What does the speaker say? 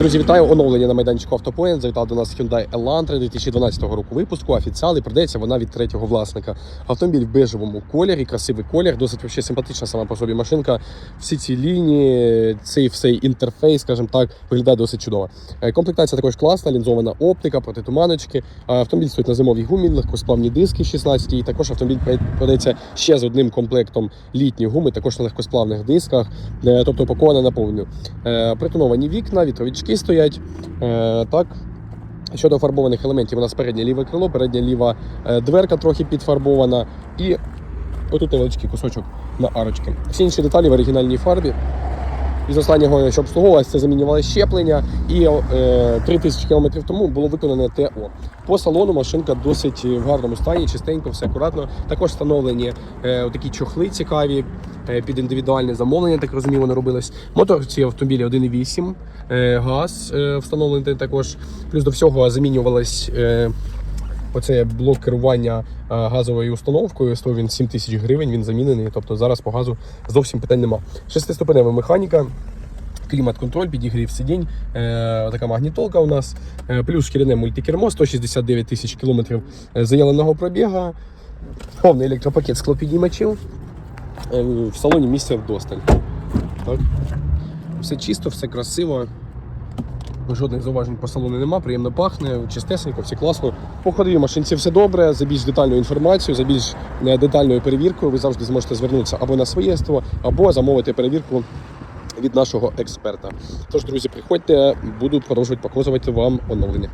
Друзі, вітаю оновлення на майданчику Автопоінт. Завітав до нас Hyundai Elantra 2012 року випуску. Офіціал і продається вона від третього власника. Автомобіль в бежевому кольорі, красивий колір, досить вообще симпатична сама по собі машинка. Всі ці лінії, цей всей інтерфейс, скажімо так, виглядає досить чудово. Е, Комплектація також класна, лінзована оптика, протитуманочки. Е, Автомобіль стоїть на зимовій гумі, легкосплавні диски 16 і також автомобіль продається ще з одним комплектом літньої гуми, також на легкосплавних дисках, е, тобто упакована на повну. Е, Притоновані вікна, вітровички стоять. Е, Так. Щодо фарбованих елементів, у нас переднє ліве крило, передня ліва е, дверка трохи підфарбована. І отут невеличкий кусочок на арочки. Всі інші деталі в оригінальній фарбі. Із останнього, що обслуговувалося, це замінювали щеплення, і е, 3000 км тому було виконане ТО. По салону машинка досить в гарному стані, чистенько, все акуратно. Також встановлені е, такі чохли цікаві е, під індивідуальне замовлення, так розумію, воно робилось. Мотор в автомобілі 1.8, е, газ встановлений також. Плюс до всього замінювалась. Оце блок керування е, газовою установкою. Стоїть він 7 тисяч гривень, він замінений. Тобто зараз по газу зовсім питань нема. Шестиступенева механіка. Клімат-контроль, підігрів сидінь, е, така магнітолка у нас, е, плюс шкіряне мультикермо, 169 тисяч кілометрів заявленого пробіга, повний електропакет склопіднімачів. Е, в салоні місця вдосталь. Так. Все чисто, все красиво. Жодних зауважень по салону нема, приємно пахне, чистесенько, все класно. По ходовій машинці все добре. За більш детальну інформацію, за більш е, детальною перевіркою ви завжди зможете звернутися або на своєство, або замовити перевірку від нашого експерта. Тож, друзі, приходьте, буду продовжувати показувати вам оновлення.